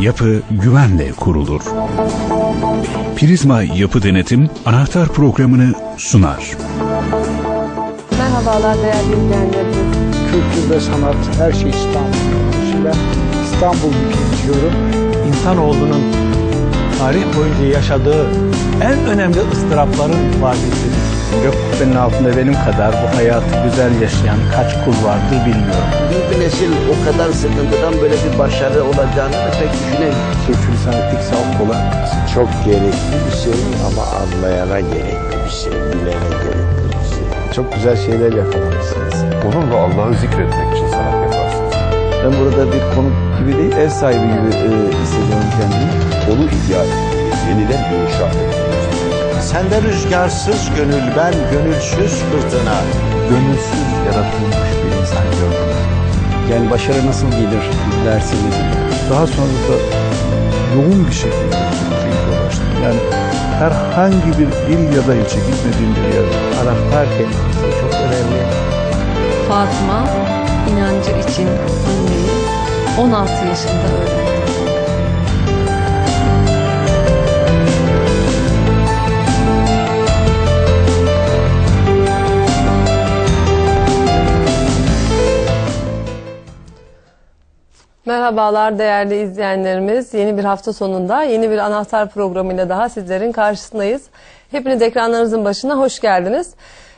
Yapı güvenle kurulur. Prizma Yapı Denetim anahtar programını sunar. Merhabalar değerli izleyenlerimiz. kültür ve sanat her şey İstanbul'un dolayısıyla İstanbul diyorum. insanoğlunun tarih boyunca yaşadığı en önemli ıstırapların ifadesidir. Gök kubbenin altında benim kadar bu hayatı güzel yaşayan kaç kul vardır bilmiyorum. bir nesil o kadar sıkıntıdan böyle bir başarı olacağını da pek düşünemiyor. Kültür sanat salt olan çok gerekli bir şey ama anlayana gerekli bir şey, bilene gerekli bir şey. çok güzel şeyler yakalamışsınız. Onunla Allah'ı zikretmek için sanat yaparsınız. Ben burada bir konuk gibi değil, ev sahibi gibi e, hissediyorum kendimi. Onu ihya etmeliyiz, yeniden inşa etmeliyiz. Sende rüzgarsız gönül ben gönülsüz fırtına. Gönülsüz yaratılmış bir insan gördüm. Yani başarı nasıl gelir dersiniz. daha sonra da yoğun bir şekilde Türkiye'ye dolaştım. Yani herhangi bir il ya da ilçe gitmediğim bir yer. Anahtar kelimesi çok önemli. Fatma inancı için ölmeyi 16 yaşında öğrendi. Merhabalar değerli izleyenlerimiz. Yeni bir hafta sonunda yeni bir anahtar programıyla daha sizlerin karşısındayız. Hepiniz ekranlarınızın başına hoş geldiniz.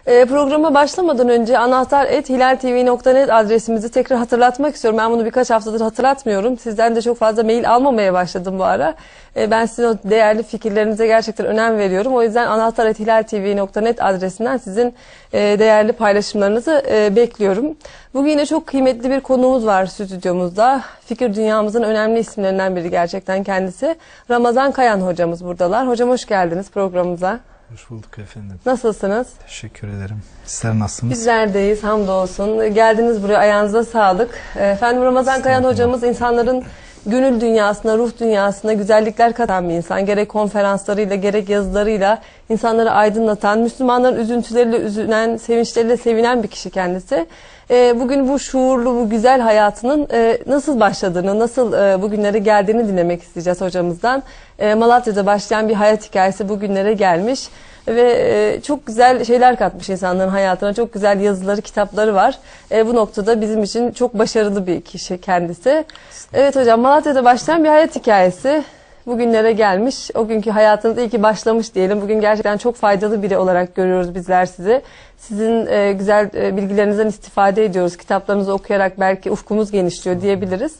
Ee, programa başlamadan önce anahtar.hilaltv.net adresimizi tekrar hatırlatmak istiyorum. Ben bunu birkaç haftadır hatırlatmıyorum. Sizden de çok fazla mail almamaya başladım bu ara. Ee, ben sizin o değerli fikirlerinize gerçekten önem veriyorum. O yüzden anahtar.hilaltv.net adresinden sizin e, değerli paylaşımlarınızı e, bekliyorum. Bugün yine çok kıymetli bir konuğumuz var stüdyomuzda. Fikir dünyamızın önemli isimlerinden biri gerçekten kendisi. Ramazan Kayan hocamız buradalar. Hocam hoş geldiniz programımıza. Hoş bulduk efendim. Nasılsınız? Teşekkür ederim. Sizler nasılsınız? Bizlerdeyiz hamdolsun. Geldiniz buraya ayağınıza sağlık. Efendim Ramazan Kayan hocamız insanların gönül dünyasına, ruh dünyasına güzellikler katan bir insan. Gerek konferanslarıyla gerek yazılarıyla insanları aydınlatan, Müslümanların üzüntüleriyle üzülen, sevinçleriyle sevinen bir kişi kendisi. Ee, bugün bu şuurlu, bu güzel hayatının e, nasıl başladığını, nasıl e, bugünlere geldiğini dinlemek isteyeceğiz hocamızdan. E, Malatya'da başlayan bir hayat hikayesi bugünlere gelmiş ve e, çok güzel şeyler katmış insanların hayatına. Çok güzel yazıları, kitapları var. E, bu noktada bizim için çok başarılı bir kişi kendisi. Evet hocam Malatya'da başlayan bir hayat hikayesi. Bugünlere gelmiş. O günkü hayatınız iyi ki başlamış diyelim. Bugün gerçekten çok faydalı biri olarak görüyoruz bizler sizi. Sizin e, güzel e, bilgilerinizden istifade ediyoruz. Kitaplarınızı okuyarak belki ufkumuz genişliyor diyebiliriz.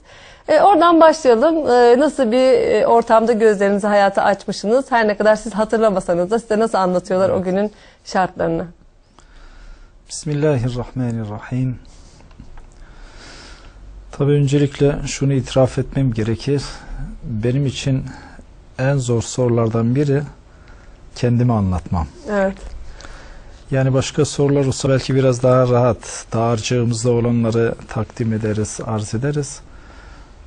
E, oradan başlayalım. E, nasıl bir e, ortamda gözlerinizi hayata açmışsınız? Her ne kadar siz hatırlamasanız da size nasıl anlatıyorlar o günün şartlarını? Bismillahirrahmanirrahim. Tabii öncelikle şunu itiraf etmem gerekir. Benim için en zor sorulardan biri kendimi anlatmam. Evet. Yani başka sorular olsa belki biraz daha rahat, dağarcığımızda olanları takdim ederiz, arz ederiz.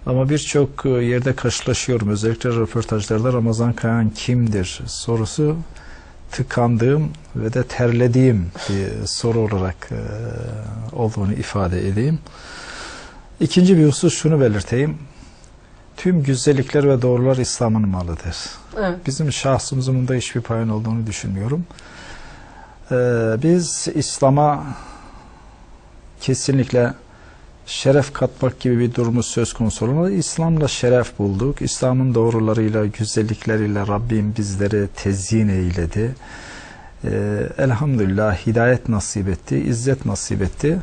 Ama birçok e, yerde karşılaşıyorum. Özellikle röportajlarda Ramazan Kayan kimdir sorusu tıkandığım ve de terlediğim bir soru olarak e, olduğunu ifade edeyim. İkinci bir husus şunu belirteyim. Tüm güzellikler ve doğrular İslam'ın malıdır. Evet. Bizim şahsımızın bunda hiçbir payın olduğunu düşünmüyorum. Ee, biz İslam'a kesinlikle şeref katmak gibi bir durumu söz konusu olmadı. İslam'la şeref bulduk. İslam'ın doğrularıyla, güzellikleriyle Rabbim bizleri tezyin eyledi. Ee, elhamdülillah hidayet nasip etti, izzet nasip etti.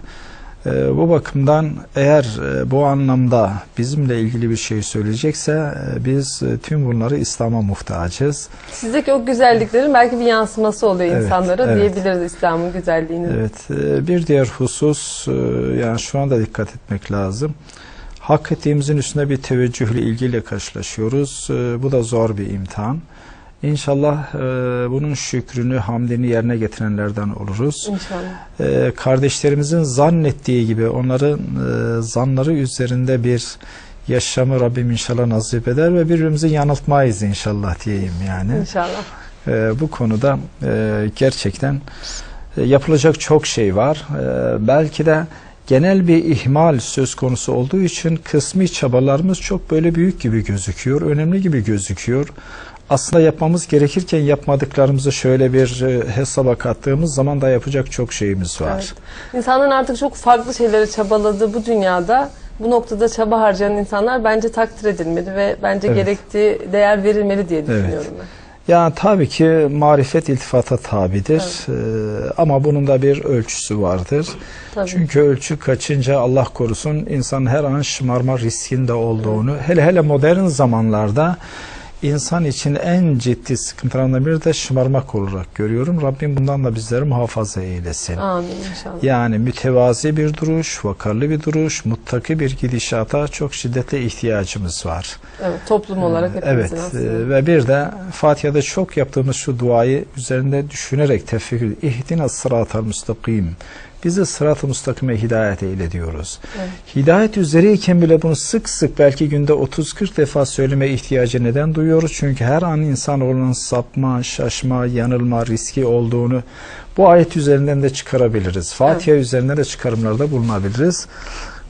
Ee, bu bakımdan eğer e, bu anlamda bizimle ilgili bir şey söyleyecekse e, biz e, tüm bunları İslam'a muhtacız. Sizdeki o güzelliklerin belki bir yansıması oluyor Evet, insanlara evet. diyebiliriz İslam'ın güzelliğini. Evet, e, bir diğer husus e, yani şu anda dikkat etmek lazım. Hak ettiğimizin üstüne bir teveccühle ilgiyle karşılaşıyoruz. E, Bu da zor bir imtihan. İnşallah e, bunun şükrünü, hamdini yerine getirenlerden oluruz. İnşallah. E, kardeşlerimizin zannettiği gibi onların e, zanları üzerinde bir yaşamı Rabbim inşallah nasip eder ve birbirimizi yanıltmayız inşallah diyeyim yani. İnşallah. E, bu konuda e, gerçekten e, yapılacak çok şey var. E, belki de genel bir ihmal söz konusu olduğu için kısmi çabalarımız çok böyle büyük gibi gözüküyor, önemli gibi gözüküyor. Aslında yapmamız gerekirken yapmadıklarımızı şöyle bir e, hesaba kattığımız zaman da yapacak çok şeyimiz var. Evet. İnsanların artık çok farklı şeylere çabaladığı bu dünyada bu noktada çaba harcayan insanlar bence takdir edilmeli ve bence Evet. gerektiği değer verilmeli diye düşünüyorum ben. Yani tabii ki marifet iltifata tabidir Ee, ama bunun da bir ölçüsü vardır. Tabii. Çünkü ölçü kaçınca Allah korusun insan her an şımarma riskinde olduğunu hele hele modern zamanlarda insan için en ciddi sıkıntılarından biri de şımarmak olarak görüyorum. Rabbim bundan da bizleri muhafaza eylesin. Amin inşallah. Yani mütevazi bir duruş, vakarlı bir duruş, muttaki bir gidişata çok şiddetle ihtiyacımız var. Evet, toplum olarak Evet hepimizin aslında. e, ve bir de Fatiha'da çok yaptığımız şu duayı üzerinde düşünerek tefekkür ihdina sıratal müstakim bizi sırat-ı müstakime hidayet eyle diyoruz. Evet. Hidayet üzereyken bile bunu sık sık belki günde 30-40 defa söyleme ihtiyacı neden duyuyoruz? Çünkü her an insanoğlunun sapma, şaşma, yanılma riski olduğunu bu ayet üzerinden de çıkarabiliriz. Fatiha üzerinden de çıkarımlarda bulunabiliriz.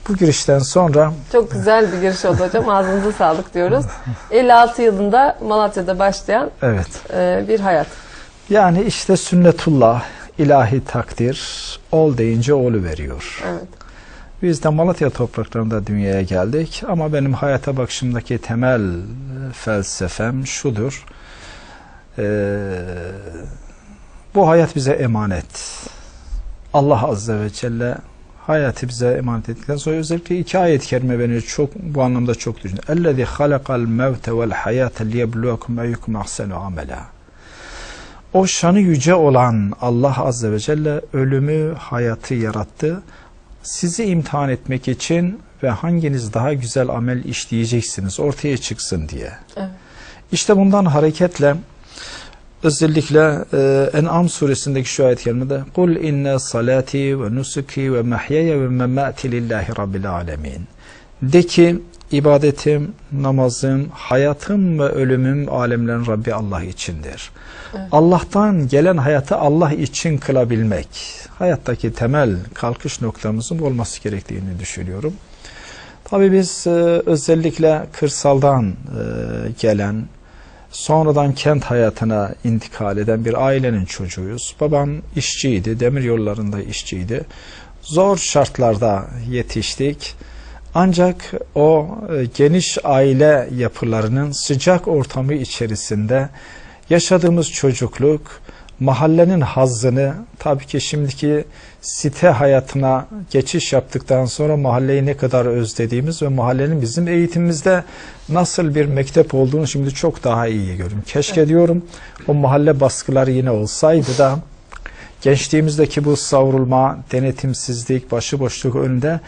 Bu girişten sonra Çok güzel bir giriş oldu hocam. Ağzınıza sağlık diyoruz. 56 yılında Malatya'da başlayan evet e, bir hayat. Yani işte sünnetullah, ilahi takdir, ol deyince olu veriyor. Evet. Biz de Malatya topraklarında dünyaya geldik ama benim hayata bakışımdaki temel e, felsefem şudur. Ee, bu hayat bize emanet. Allah Azze ve Celle hayatı bize emanet ettikten sonra özellikle iki ayet-i kerime beni çok bu anlamda çok düşündü. اَلَّذِي خَلَقَ الْمَوْتَ وَالْحَيَاةَ لِيَبْلُوَكُمْ اَيُّكُمْ اَحْسَنُ عَمَلًا o şanı yüce olan Allah Azze ve Celle ölümü, hayatı yarattı. Sizi imtihan etmek için ve hanginiz daha güzel amel işleyeceksiniz ortaya çıksın diye. Evet. İşte bundan hareketle özellikle e, En'am suresindeki şu ayet kerimede Kul inne salati ve nusuki ve mahyaya ve memati lillahi rabbil alemin. De ki ibadetim, namazım, hayatım ve ölümüm alemlerin Rabbi Allah içindir. Allah'tan gelen hayatı Allah için kılabilmek. Hayattaki temel kalkış noktamızın olması gerektiğini düşünüyorum. Tabii biz e, özellikle kırsaldan e, gelen, sonradan kent hayatına intikal eden bir ailenin çocuğuyuz. Babam işçiydi, demir yollarında işçiydi. Zor şartlarda yetiştik. Ancak o e, geniş aile yapılarının sıcak ortamı içerisinde yaşadığımız çocukluk, mahallenin hazzını, tabii ki şimdiki site hayatına geçiş yaptıktan sonra mahalleyi ne kadar özlediğimiz ve mahallenin bizim eğitimimizde nasıl bir mektep olduğunu şimdi çok daha iyi görüyorum. Keşke diyorum o mahalle baskıları yine olsaydı da gençliğimizdeki bu savrulma, denetimsizlik, başıboşluk önünde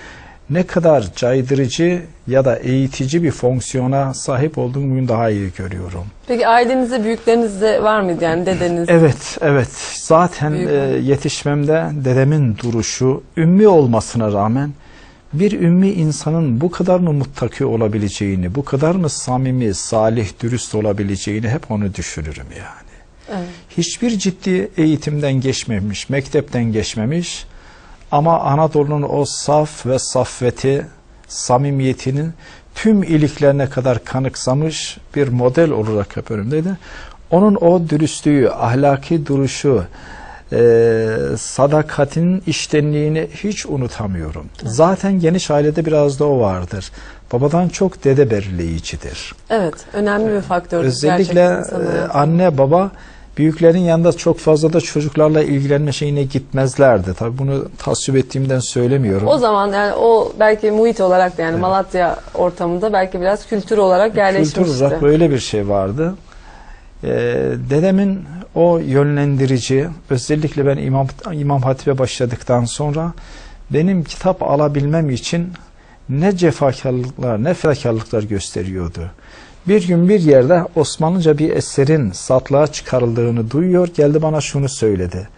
ne kadar caydırıcı ya da eğitici bir fonksiyona sahip olduğunu bugün daha iyi görüyorum. Peki ailenizde büyükleriniz de var mıydı yani dedeniz? Evet, evet. Zaten Büyük e, yetişmemde dedemin duruşu ümmi olmasına rağmen bir ümmi insanın bu kadar mı muttaki olabileceğini, bu kadar mı samimi, salih, dürüst olabileceğini hep onu düşünürüm yani. Evet. Hiçbir ciddi eğitimden geçmemiş, mektepten geçmemiş ama Anadolu'nun o saf ve saffeti, samimiyetinin tüm iliklerine kadar kanıksamış bir model olarak hep önümdeydi. Onun o dürüstlüğü, ahlaki duruşu, e, sadakatinin iştenliğini hiç unutamıyorum. Zaten geniş ailede biraz da o vardır. Babadan çok dede belirleyicidir. Evet, önemli bir faktör. Özellikle e, anne baba büyüklerin yanında çok fazla da çocuklarla ilgilenme şeyine gitmezlerdi. Tabii bunu tasvip ettiğimden söylemiyorum. O zaman yani o belki muhit olarak da yani Malatya ortamında belki biraz kültür olarak yerleşmişti. Kültür olarak böyle bir şey vardı. Ee, dedemin o yönlendirici, özellikle ben İmam, İmam Hatip'e başladıktan sonra benim kitap alabilmem için ne cefakarlıklar, ne fedakarlıklar gösteriyordu. Bir gün bir yerde Osmanlıca bir eserin satlığa çıkarıldığını duyuyor, geldi bana şunu söyledi.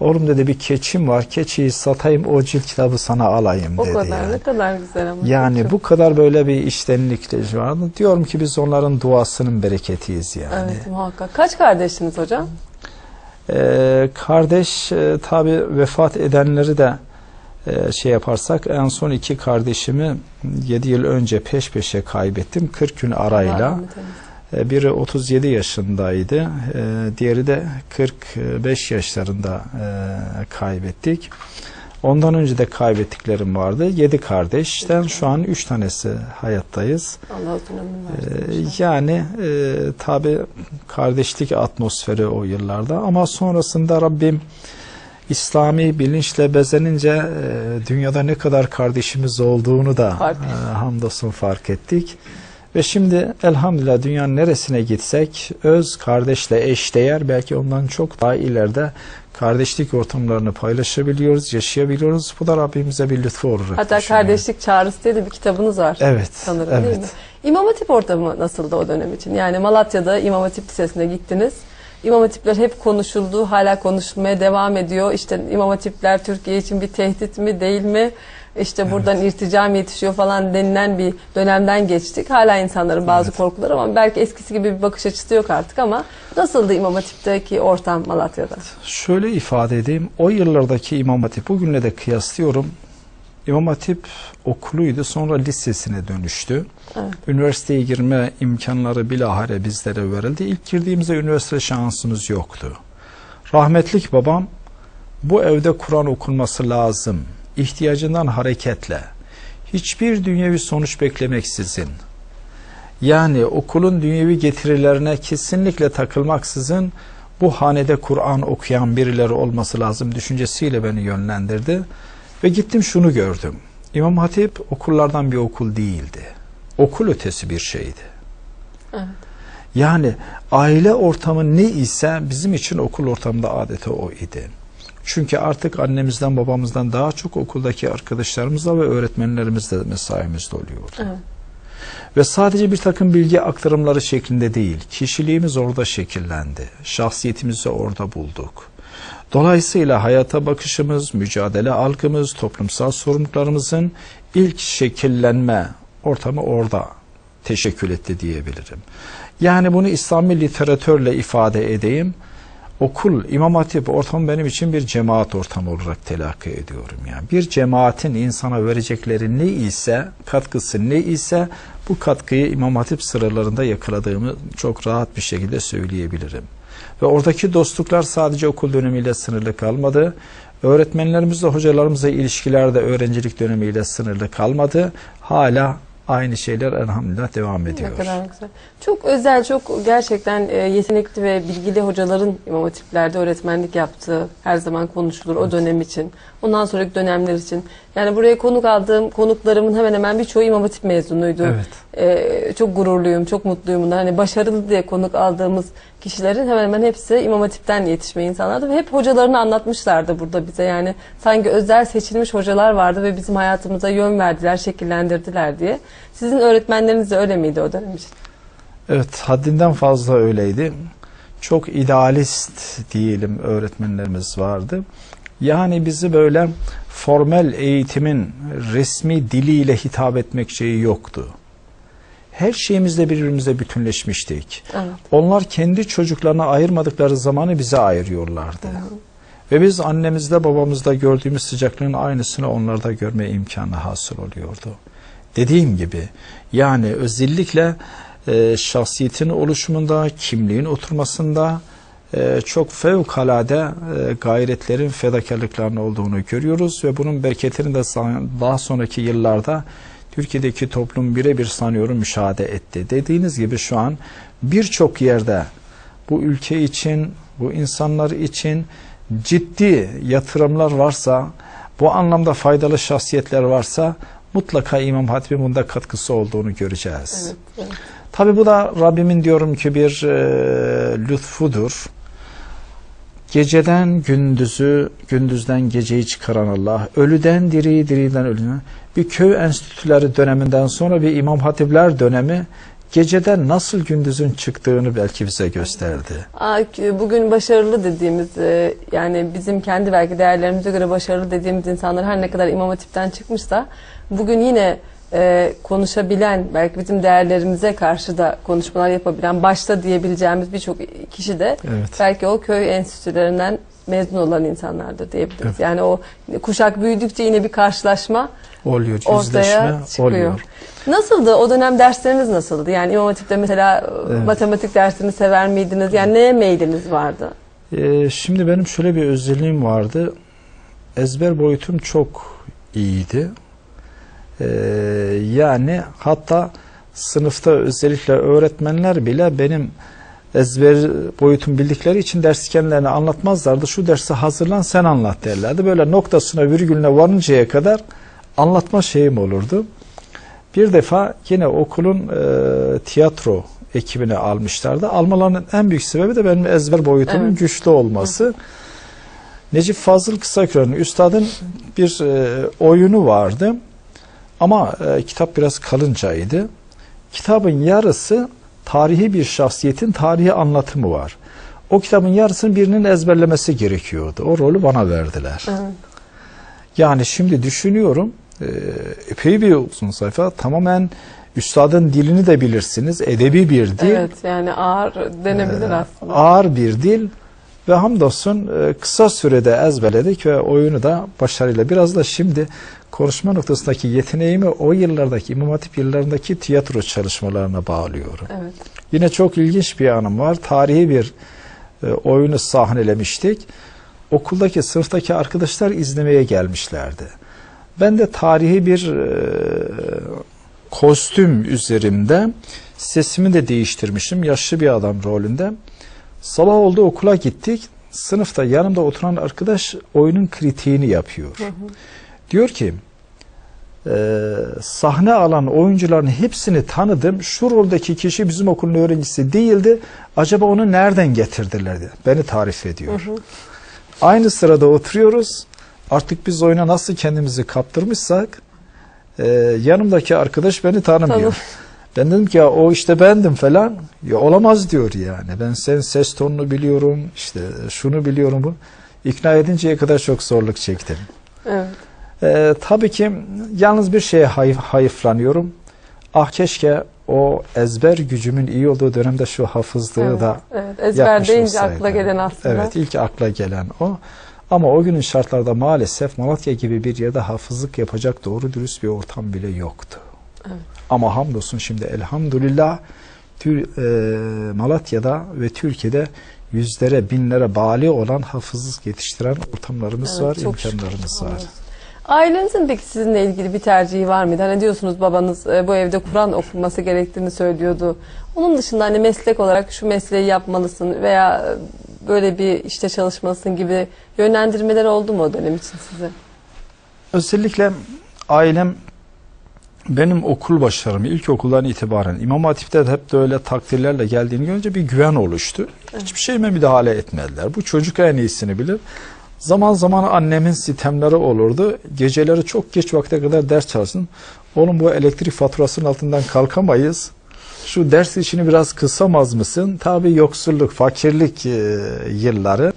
Oğlum dedi bir keçim var, keçiyi satayım o cilt kitabı sana alayım O dedi. kadar yani. ne kadar güzel ama. Yani Çok- bu kadar böyle bir iştenlikle vardı. Diyorum ki biz onların duasının bereketiyiz yani. Evet muhakkak. Kaç kardeşsiniz hocam? Ee, kardeş e, tabi vefat edenleri de e, şey yaparsak en son iki kardeşimi 7 yıl önce peş peşe kaybettim 40 gün arayla. E, Biri 37 yaşındaydı, e, diğeri de 45 yaşlarında e, kaybettik. Ondan önce de kaybettiklerim vardı. 7 kardeşten şu an 3 tanesi hayattayız. Allah E, inşallah. Yani e, tabi kardeşlik atmosferi o yıllarda ama sonrasında Rabbim İslami bilinçle bezenince e, dünyada ne kadar kardeşimiz olduğunu da Fark e, hamdolsun fark ettik. Ve şimdi elhamdülillah dünyanın neresine gitsek öz kardeşle eşdeğer belki ondan çok daha ileride kardeşlik ortamlarını paylaşabiliyoruz, yaşayabiliyoruz. Bu da Rabbimize bir lütfu olarak Hatta kardeşlik çağrısı diye de bir kitabınız var. Evet, Sanırım evet. değil mi? İmam Hatip ortamı nasıldı o dönem için? Yani Malatya'da İmam Hatip Lisesi'ne gittiniz. İmam Hatipler hep konuşuldu, hala konuşulmaya devam ediyor. İşte İmam Hatipler Türkiye için bir tehdit mi, değil mi? İşte buradan irticam yetişiyor falan denilen bir dönemden geçtik. Hala insanların bazı korkuları ama belki eskisi gibi bir bakış açısı yok artık ama nasıldı İmam Hatip'teki ortam Malatya'da? Şöyle ifade edeyim. O yıllardaki İmam Hatip bugünle de kıyaslıyorum. İmam Hatip okuluydu sonra lisesine dönüştü. Evet. Üniversiteye girme imkanları bilahare bizlere verildi. İlk girdiğimizde üniversite şansımız yoktu. Rahmetlik babam bu evde Kur'an okunması lazım. İhtiyacından hareketle hiçbir dünyevi sonuç beklemeksizin yani okulun dünyevi getirilerine kesinlikle takılmaksızın bu hanede Kur'an okuyan birileri olması lazım düşüncesiyle beni yönlendirdi. Ve gittim şunu gördüm. İmam Hatip okullardan bir okul değildi. Okul ötesi bir şeydi. Evet. Yani aile ortamı ne ise bizim için okul ortamında adeta o idi. Çünkü artık annemizden babamızdan daha çok okuldaki arkadaşlarımızla ve öğretmenlerimizle mesaimizde oluyordu. Evet. Ve sadece bir takım bilgi aktarımları şeklinde değil, kişiliğimiz orada şekillendi. Şahsiyetimizi orada bulduk. Dolayısıyla hayata bakışımız, mücadele algımız, toplumsal sorumluluklarımızın ilk şekillenme ortamı orada teşekkül etti diyebilirim. Yani bunu İslami literatörle ifade edeyim. Okul, İmam Hatip ortamı benim için bir cemaat ortamı olarak telakki ediyorum. Yani bir cemaatin insana verecekleri ne ise, katkısı ne ise bu katkıyı İmam Hatip sıralarında yakaladığımı çok rahat bir şekilde söyleyebilirim. Ve oradaki dostluklar sadece okul dönemiyle sınırlı kalmadı. Öğretmenlerimizle, hocalarımızla ilişkilerde öğrencilik dönemiyle sınırlı kalmadı. Hala aynı şeyler elhamdülillah devam ediyor. Ne kadar güzel. Çok özel, çok gerçekten e, yetenekli ve bilgili hocaların İmam Hatipler'de öğretmenlik yaptığı her zaman konuşulur o dönem için. Ondan sonraki dönemler için. Yani buraya konuk aldığım konuklarımın hemen hemen birçoğu İmam Hatip mezunuydu. Evet. E, çok gururluyum, çok mutluyum bundan. Hani başarılı diye konuk aldığımız kişilerin hemen hemen hepsi İmam Hatip'ten yetişme insanlardı ve hep hocalarını anlatmışlardı burada bize. Yani sanki özel seçilmiş hocalar vardı ve bizim hayatımıza yön verdiler, şekillendirdiler diye. Sizin öğretmenleriniz de öyle miydi o dönem için? Evet, haddinden fazla öyleydi. Çok idealist diyelim öğretmenlerimiz vardı. Yani bizi böyle formel eğitimin resmi diliyle hitap etmek şeyi yoktu. Her şeyimizle birbirimize bütünleşmiştik. Evet. Onlar kendi çocuklarına ayırmadıkları zamanı bize ayırıyorlardı. Ve biz annemizde babamızda gördüğümüz sıcaklığın aynısını onlarda görme imkanı hasıl oluyordu. Dediğim gibi yani özellikle e, şahsiyetin oluşumunda, kimliğin oturmasında e, çok fevkalade e, gayretlerin, fedakarlıkların olduğunu görüyoruz ve bunun bereketini de daha sonraki yıllarda Türkiye'deki toplum birebir sanıyorum müşahede etti. Dediğiniz gibi şu an birçok yerde bu ülke için, bu insanlar için ciddi yatırımlar varsa, bu anlamda faydalı şahsiyetler varsa mutlaka İmam Hatip'in bunda katkısı olduğunu göreceğiz. Evet, evet. Tabi bu da Rabbimin diyorum ki bir e, lütfudur. Geceden gündüzü, gündüzden geceyi çıkaran Allah, ölüden diriyi, diriden ölüne. Bir köy enstitüleri döneminden sonra bir İmam Hatipler dönemi geceden nasıl gündüzün çıktığını belki bize gösterdi. Bugün başarılı dediğimiz e, yani bizim kendi belki değerlerimize göre başarılı dediğimiz insanlar her ne kadar İmam Hatip'ten çıkmışsa bugün yine e, konuşabilen, belki bizim değerlerimize karşı da konuşmalar yapabilen, başta diyebileceğimiz birçok kişi de Evet. belki o köy enstitülerinden mezun olan insanlardır diyebiliriz. Yani o kuşak büyüdükçe yine bir karşılaşma Oluyor, ortaya çıkıyor. oluyor. Nasıldı? O dönem dersleriniz nasıldı? Yani İmam Hatip'te mesela Evet. matematik dersini sever miydiniz? Yani neye meyliniz vardı? Ee, şimdi benim şöyle bir özelliğim vardı. Ezber boyutum çok iyiydi. Ee, yani hatta sınıfta özellikle öğretmenler bile benim ezber boyutum bildikleri için ders kendilerine anlatmazlardı. Şu dersi hazırlan sen anlat derlerdi. Böyle noktasına virgülüne varıncaya kadar anlatma şeyim olurdu. Bir defa yine okulun e, tiyatro ekibine almışlardı. Almalarının en büyük sebebi de benim ezber boyutumun Evet. güçlü olması. Necip Fazıl Kısakür'ün üstadın bir e, oyunu vardı. Ama e, kitap biraz kalıncaydı. Kitabın yarısı tarihi bir şahsiyetin tarihi anlatımı var. O kitabın yarısını birinin ezberlemesi gerekiyordu. O rolü bana verdiler. Evet. Yani şimdi düşünüyorum e, epey bir uzun sayfa tamamen üstadın dilini de bilirsiniz. Edebi bir dil. Evet yani ağır denebilir Ee, aslında. ağır bir dil ve hamdolsun e, kısa sürede ezberledik ve oyunu da başarıyla. Biraz da şimdi konuşma noktasındaki yeteneğimi o yıllardaki İmam Hatip yıllarındaki tiyatro çalışmalarına bağlıyorum. Evet. Yine çok ilginç bir anım var. Tarihi bir e, oyunu sahnelemiştik. Okuldaki sınıftaki arkadaşlar izlemeye gelmişlerdi. Ben de tarihi bir e, kostüm üzerimde sesimi de değiştirmişim. Yaşlı bir adam rolünde. Sabah oldu okula gittik. Sınıfta yanımda oturan arkadaş oyunun kritiğini yapıyor. Diyor ki e, sahne alan oyuncuların hepsini tanıdım. Şu roldeki kişi bizim okulun öğrencisi değildi. Acaba onu nereden getirdiler diye. Beni tarif ediyor. Aynı sırada oturuyoruz. Artık biz oyuna nasıl kendimizi kaptırmışsak e, yanımdaki arkadaş beni tanımıyor. Tanım. Ben dedim ki ya o işte bendim falan. Ya olamaz diyor yani. Ben senin ses tonunu biliyorum. işte şunu biliyorum bu. İkna edinceye kadar çok zorluk çektim. Evet. Ee, tabii ki yalnız bir şeye hayıf, hayıflanıyorum. Ah keşke o ezber gücümün iyi olduğu dönemde şu hafızlığı Evet, da evet. Ezber yapmış deyince olsaydım. akla gelen aslında. Evet ilk akla gelen o. Ama o günün şartlarda maalesef Malatya gibi bir yerde hafızlık yapacak doğru dürüst bir ortam bile yoktu. Evet. Ama hamdolsun şimdi elhamdülillah Tür, e, Malatya'da ve Türkiye'de yüzlere binlere bali olan hafızlık yetiştiren ortamlarımız Evet, var, şükür. imkanlarımız var. Anladım. Ailenizin peki sizinle ilgili bir tercihi var mıydı? Hani diyorsunuz babanız e, bu evde Kur'an okunması gerektiğini söylüyordu. Onun dışında hani meslek olarak şu mesleği yapmalısın veya e, böyle bir işte çalışmalısın gibi yönlendirmeler oldu mu o dönem için size? Özellikle ailem benim okul başarımı ilkokuldan itibaren İmam Hatip'te de hep de öyle takdirlerle geldiğini görünce bir güven oluştu. Hiçbir şeyime müdahale etmediler. Bu çocuk en iyisini bilir. Zaman zaman annemin sitemleri olurdu. Geceleri çok geç vakte kadar ders çalışsın. Oğlum bu elektrik faturasının altından kalkamayız. Şu ders işini biraz kısamaz mısın? Tabii yoksulluk, fakirlik e, yılları.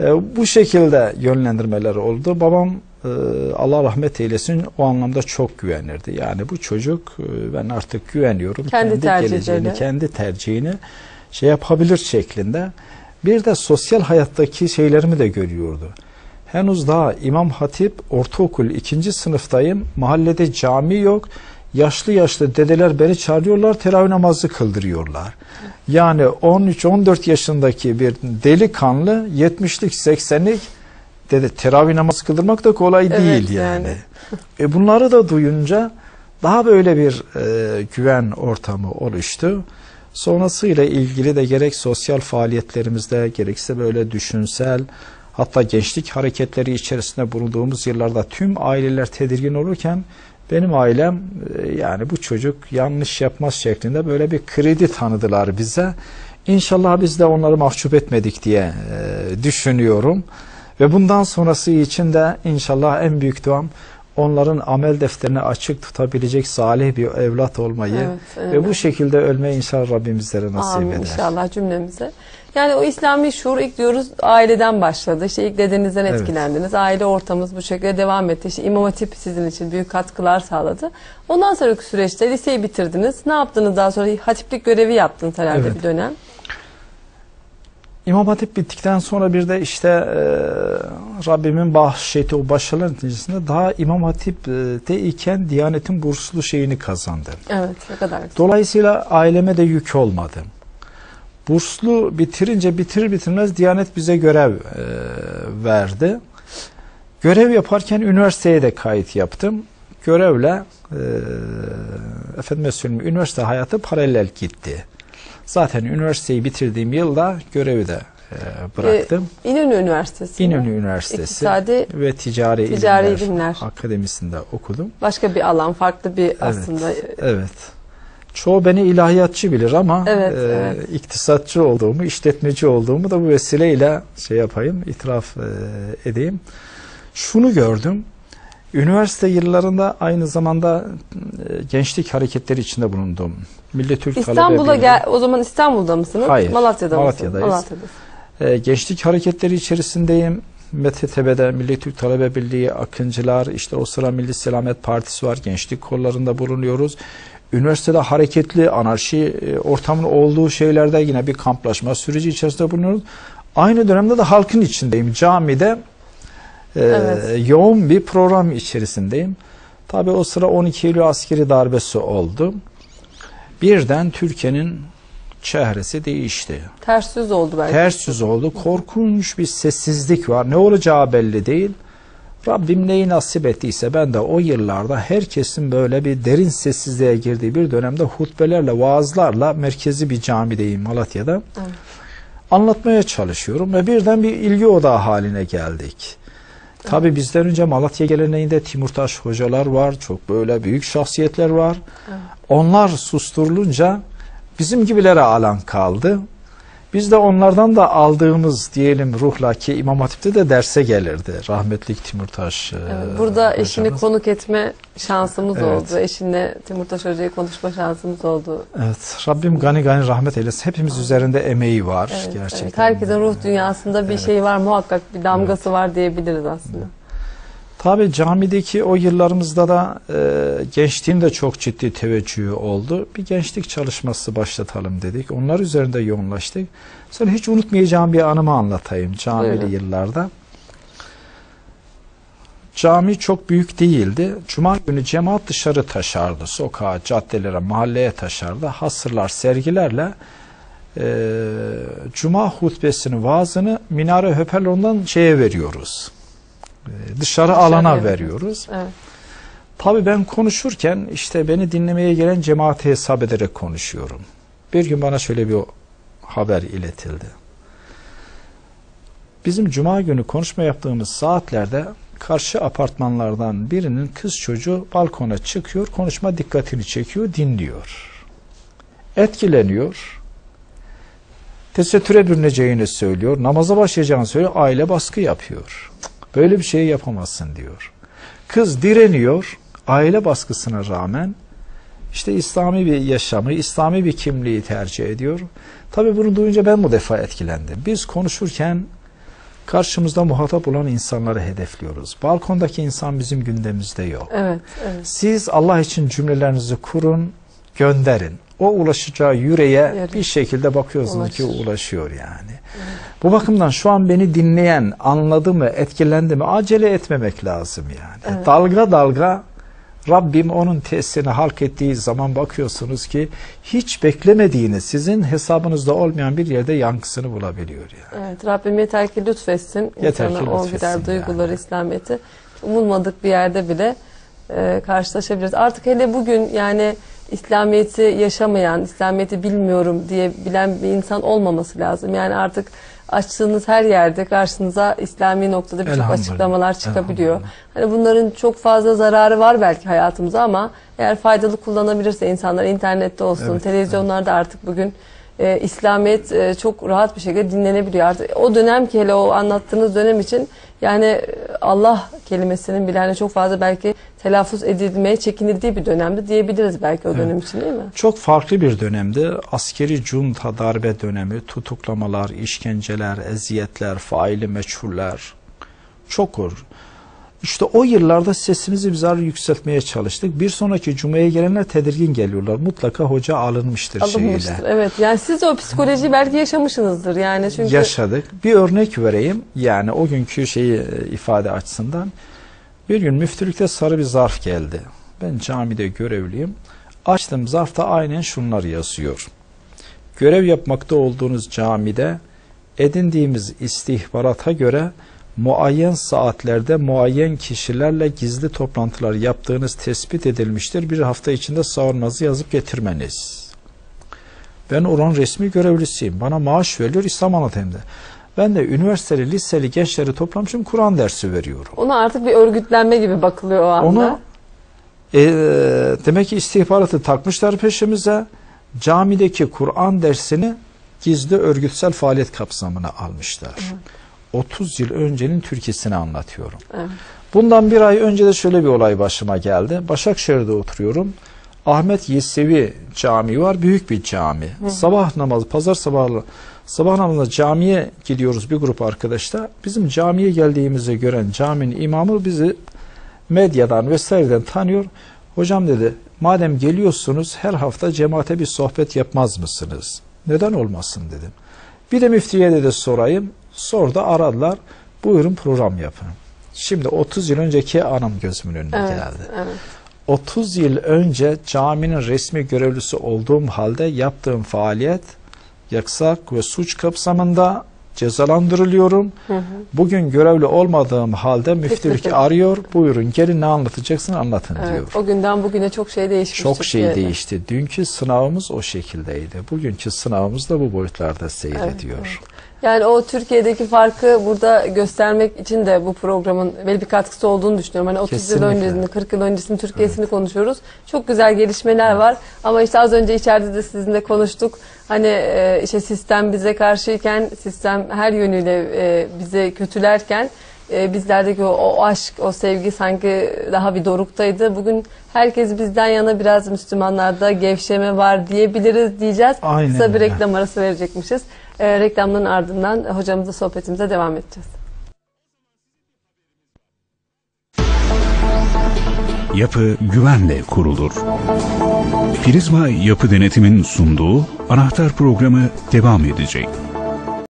E, bu şekilde yönlendirmeler oldu. Babam e, Allah rahmet eylesin o anlamda çok güvenirdi. Yani bu çocuk e, ben artık güveniyorum. Kendi tercihleri. geleceğini, kendi tercihini şey yapabilir şeklinde. Bir de sosyal hayattaki şeylerimi de görüyordu. Henüz daha İmam Hatip ortaokul ikinci sınıftayım. Mahallede cami yok. Yaşlı yaşlı dedeler beni çağırıyorlar, teravih namazı kıldırıyorlar. Yani 13-14 yaşındaki bir delikanlı 70'lik 80'lik dede teravih namazı kıldırmak da kolay Evet, değil yani. yani. E bunları da duyunca daha böyle bir e, güven ortamı oluştu. Sonrasıyla ilgili de gerek sosyal faaliyetlerimizde gerekse böyle düşünsel hatta gençlik hareketleri içerisinde bulunduğumuz yıllarda tüm aileler tedirgin olurken benim ailem e, yani bu çocuk yanlış yapmaz şeklinde böyle bir kredi tanıdılar bize. İnşallah biz de onları mahcup etmedik diye e, düşünüyorum. Ve bundan sonrası için de inşallah en büyük duam onların amel defterini açık tutabilecek salih bir evlat olmayı Evet, evet. ve bu şekilde ölmeyi inşallah Rabbim bizlere nasip Amin eder. inşallah cümlemize. Yani o İslami şuur ilk diyoruz aileden başladı. İşte ilk dedenizden Evet. etkilendiniz. Aile ortamımız bu şekilde devam etti. İşte İmam Hatip sizin için büyük katkılar sağladı. Ondan sonraki süreçte liseyi bitirdiniz. Ne yaptınız daha sonra? Hatiplik görevi yaptınız herhalde Evet. bir dönem. İmam Hatip bittikten sonra bir de işte e, Rabbimin bahşeti o başarılar neticesinde daha İmam Hatip'te iken Diyanet'in burslu şeyini kazandım. Evet ne kadar güzel. Dolayısıyla aileme de yük olmadım. Burslu bitirince bitirir bitirmez Diyanet bize görev e, verdi. Görev yaparken üniversiteye de kayıt yaptım. Görevle e, efendim söyleyeyim üniversite hayatı paralel gitti. Zaten üniversiteyi bitirdiğim yılda görevi de e, bıraktım. İnönü Üniversitesi. mi? İnönü Üniversitesi İktisadi ve Ticari, Ticari İlimler, İlimler. Akademisinde okudum. başka bir alan, farklı bir aslında. Evet. Çoğu beni ilahiyatçı bilir ama Evet, e, evet. iktisatçı olduğumu, işletmeci olduğumu da bu vesileyle şey yapayım, itiraf e, edeyim. Şunu gördüm. Üniversite yıllarında aynı zamanda e, gençlik hareketleri içinde bulundum. Milli Türk İstanbul'a gel o zaman İstanbul'da mısınız? Hayır, Malatya'da? Malatya'dayız. Malatya'dasınız. E, gençlik hareketleri içerisindeyim. MTTB'de Milli Türk Talebe Birliği, Akıncılar, işte o sıra Milli Selamet Partisi var. Gençlik kollarında bulunuyoruz. Üniversitede hareketli anarşi e, ortamının olduğu şeylerde yine bir kamplaşma süreci içerisinde bulunuyoruz. Aynı dönemde de halkın içindeyim. Camide e, Evet. yoğun bir program içerisindeyim. Tabii o sıra 12 Eylül askeri darbesi oldu. Birden Türkiye'nin çehresi değişti. Ters yüz oldu belki. Ters yüz oldu. Korkunç bir sessizlik var. Ne olacağı belli değil. Rabbim neyi nasip ettiyse ben de o yıllarda herkesin böyle bir derin sessizliğe girdiği bir dönemde hutbelerle, vaazlarla merkezi bir camideyim Malatya'da. Anlatmaya çalışıyorum ve birden bir ilgi odağı haline geldik. Tabi bizden önce Malatya geleneğinde Timurtaş hocalar var, çok böyle büyük şahsiyetler var. Onlar susturulunca bizim gibilere alan kaldı. Biz de onlardan da aldığımız diyelim ruhla ki İmam Hatip'te de derse gelirdi. Rahmetlik Timurtaş e, Evet, burada eşini hocamız. konuk etme şansımız Evet. oldu. Eşinle Timurtaş Hoca'yı konuşma şansımız oldu. Evet, Rabbim gani gani rahmet eylesin. Hepimiz üzerinde emeği var Evet, gerçekten. evet. Herkesin ruh dünyasında bir şey var muhakkak bir damgası var diyebiliriz aslında. Tabii camideki o yıllarımızda da e, gençliğin de çok ciddi teveccühü oldu. Bir gençlik çalışması başlatalım dedik. Onlar üzerinde yoğunlaştık. Sonra hiç unutmayacağım bir anımı anlatayım camili Buyurun. yıllarda. Cami çok büyük değildi. Cuma günü cemaat dışarı taşardı. Sokağa, caddelere, mahalleye taşardı. Hasırlar, sergilerle e, Cuma hutbesini, vaazını minare höperlondan şeye veriyoruz. E, dışarı alana evet. veriyoruz. Evet. Tabii ben konuşurken işte beni dinlemeye gelen cemaati hesap ederek konuşuyorum. Bir gün bana şöyle bir haber iletildi. Bizim cuma günü konuşma yaptığımız saatlerde karşı apartmanlardan birinin kız çocuğu balkona çıkıyor, konuşma dikkatini çekiyor, dinliyor. Etkileniyor. Tesettüre bürüneceğini söylüyor, namaza başlayacağını söylüyor, aile baskı yapıyor. Böyle bir şey yapamazsın diyor. Kız direniyor, aile baskısına rağmen işte İslami bir yaşamı, İslami bir kimliği tercih ediyor. Tabii bunu duyunca ben bu defa etkilendim. Biz konuşurken karşımızda muhatap olan insanları hedefliyoruz. Balkondaki insan bizim gündemimizde yok. Evet, evet. Siz Allah için cümlelerinizi kurun, gönderin. O ulaşacağı yüreğe Yarı. bir şekilde bakıyorsunuz ki Ulaşır. ulaşıyor yani. Bu bakımdan şu an beni dinleyen anladı mı, etkilendi mi acele etmemek lazım yani. Evet. Dalga dalga Rabbim onun tesirini halk ettiği zaman bakıyorsunuz ki hiç beklemediğiniz sizin hesabınızda olmayan bir yerde yankısını bulabiliyor yani. Evet, Rabbim yeter ki lütfetsin. Yeter ki o lütfetsin gider duyguları, yani. İslamiyet'i. Umulmadık bir yerde bile e, karşılaşabiliriz. Artık hele bugün yani İslamiyet'i yaşamayan, İslamiyet'i bilmiyorum diye bilen bir insan olmaması lazım. Yani artık açtığınız her yerde karşınıza İslami noktada birçok açıklamalar çıkabiliyor. Hani bunların çok fazla zararı var belki hayatımıza ama eğer faydalı kullanabilirse insanlar internette olsun, Evet, televizyonlarda artık bugün e, İslamiyet e, çok rahat bir şekilde dinlenebiliyor. Artık o dönem ki hele o anlattığınız dönem için yani e, Allah kelimesinin bile hani çok fazla belki telaffuz edilmeye çekinildiği bir dönemdi diyebiliriz belki o dönem için değil mi? Çok farklı bir dönemdi. Askeri junta darbe dönemi, tutuklamalar, işkenceler, eziyetler, faili meçhuller çok olur. İşte o yıllarda sesimizi bizler yükseltmeye çalıştık. Bir sonraki cumaya gelenler tedirgin geliyorlar. Mutlaka hoca alınmıştır, Alınmıştır. şeyle. Evet. Yani siz de o psikolojiyi belki yaşamışsınızdır yani çünkü Yaşadık. Bir örnek vereyim. Yani o günkü şeyi e, ifade açısından. Bir gün müftülükte sarı bir zarf geldi. Ben camide görevliyim. Açtım zarfta aynen şunlar yazıyor. Görev yapmakta olduğunuz camide edindiğimiz istihbarata göre muayyen saatlerde muayyen kişilerle gizli toplantılar yaptığınız tespit edilmiştir. Bir hafta içinde savunmanızı yazıp getirmeniz. Ben oranın resmi görevlisiyim. Bana maaş veriliyor İslam anlatayımda. Ben de üniversiteli, liseli gençleri toplamışım Kur'an dersi veriyorum. ona artık bir örgütlenme gibi bakılıyor o anda. Onu e, demek ki istihbaratı takmışlar peşimize. Camideki Kur'an dersini gizli örgütsel faaliyet kapsamına almışlar. 30 yıl öncenin Türkiye'sini anlatıyorum. Evet. Bundan bir ay önce de şöyle bir olay başıma geldi. Başakşehir'de oturuyorum. Ahmet Yesevi Camii var. Büyük bir cami. Sabah namazı, pazar sabahı sabah namazında camiye gidiyoruz bir grup arkadaşlar. Bizim camiye geldiğimizi gören caminin imamı bizi medyadan vesaireden tanıyor. Hocam dedi madem geliyorsunuz her hafta cemaate bir sohbet yapmaz mısınız? Neden olmasın dedim. Bir de müftiye de sorayım. Sordu aradılar. Buyurun program yapın. Şimdi 30 yıl önceki anım gözümün önüne Evet, geldi. evet. 30 yıl önce caminin resmi görevlisi olduğum halde yaptığım faaliyet yasak ve suç kapsamında cezalandırılıyorum. Bugün görevli olmadığım halde müftülük arıyor. Buyurun gelin ne anlatacaksın anlatın Evet, diyor. o günden bugüne çok şey değişmiş. Çok şey Türkiye'de. değişti. Dünkü sınavımız o şekildeydi. Bugünkü sınavımız da bu boyutlarda seyrediyor. Yani o Türkiye'deki farkı burada göstermek için de bu programın belli bir katkısı olduğunu düşünüyorum. Hani 30 Kesinlikle. yıl öncesini, 40 yıl öncesinin Türkiye'sini konuşuyoruz. Çok güzel gelişmeler var. Ama işte az önce içeride de sizinle konuştuk. Hani e, işte sistem bize karşıyken, sistem her yönüyle e, bize kötülerken e, bizlerdeki o, o aşk, o sevgi sanki daha bir doruktaydı. Bugün herkes bizden yana biraz Müslümanlarda gevşeme var diyebiliriz diyeceğiz. Aynen Kısa bir reklam arası verecekmişiz. E, reklamların ardından hocamızla sohbetimize devam edeceğiz. Yapı güvenle kurulur. Prizma Yapı Denetim'in sunduğu Anahtar programı devam edecek.